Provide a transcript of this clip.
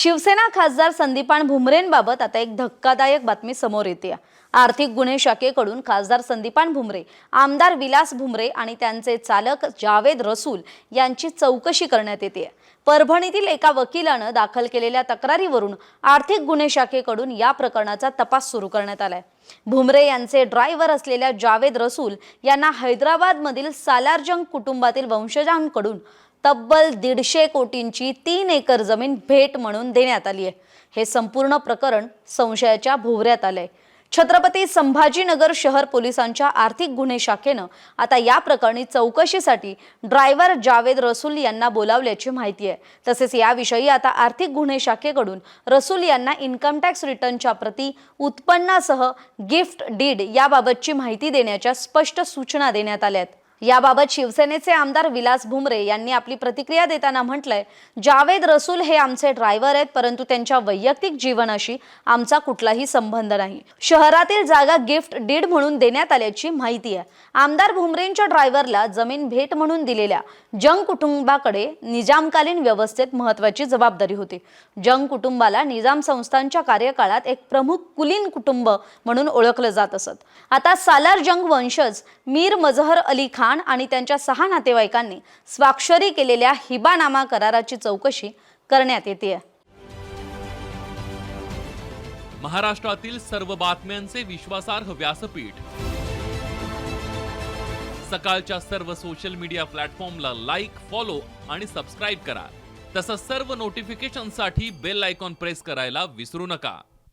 शिवसेना खासदार संदीपान भुमरेंबाबत आता एक धक्कादायक बातमी समोर येते. आर्थिक गुन्हे शाखेकडून खासदार संदीपान भुमरे आमदार विलास भुमरे आणि त्यांचे चालक जावेद रसूल यांची चौकशी करण्यात येते. परभणीतील एका वकिलानं दाखल केलेल्या तक्रारीवरून आर्थिक गुन्हे शाखेकडून या प्रकरणाचा तपास सुरू करण्यात आलाय. भुमरे यांचे ड्रायव्हर असलेल्या जावेद रसूल यांना हैदराबादमधील सालारजंग कुटुंबातील वंशजांकडून तब्बल दीडशे कोटींची तीन एकर जमीन भेट म्हणून देण्यात आली आहे. हे संपूर्ण प्रकरण संशयाच्या भोवऱ्यात आलंय. छत्रपती संभाजीनगर शहर पोलिसांच्या आर्थिक गुन्हे शाखेनं आता या प्रकरणी चौकशीसाठी ड्रायव्हर जावेद रसूल यांना बोलावल्याची माहिती आहे. तसेच याविषयी आता आर्थिक गुन्हे शाखेकडून रसूल यांना इन्कम टॅक्स रिटर्नच्या प्रती उत्पन्नासह गिफ्ट डीड याबाबतची माहिती देण्याच्या स्पष्ट सूचना देण्यात आल्या आहेत. याबाबत शिवसेनेचे आमदार विलास भुमरे यांनी आपली प्रतिक्रिया देताना म्हटलंय जावेद रसूल हे आमचे ड्रायव्हर आहेत परंतु त्यांच्या वैयक्तिक जीवनाशी आमचा कुठलाही संबंध नाही. शहरातील जागा गिफ्ट डीड म्हणून देण्यात आल्याची माहिती आहे. आमदार भुमरेंच्या ड्रायव्हरला जमीन भेट म्हणून दिलेल्या जंग कुटुंबाकडे निजामकालीन व्यवस्थेत महत्वाची जबाबदारी होती. जंग कुटुंबाला निजाम संस्थांच्या कार्यकाळात एक प्रमुख कुलीन कुटुंब म्हणून ओळखलं जात असत. आता सालार जंग वंशज मीर मजहर अली खान आणि त्यांच्या सहा नातेवाईकांनी स्वाक्षरी केलेल्या हिबानामा कराराची चौकशी करण्यात येते महाराष्ट्रातील सर्व बातम्यांचे विश्वासार्ह व्यासपीठ. सकाळच्या सर्व सोशल मीडिया प्लॅटफॉर्मला लाईक फॉलो आणि सबस्क्राईब करा. तसंच सर्व नोटिफिकेशनसाठी बेल आयकॉन प्रेस करायला विसरू नका.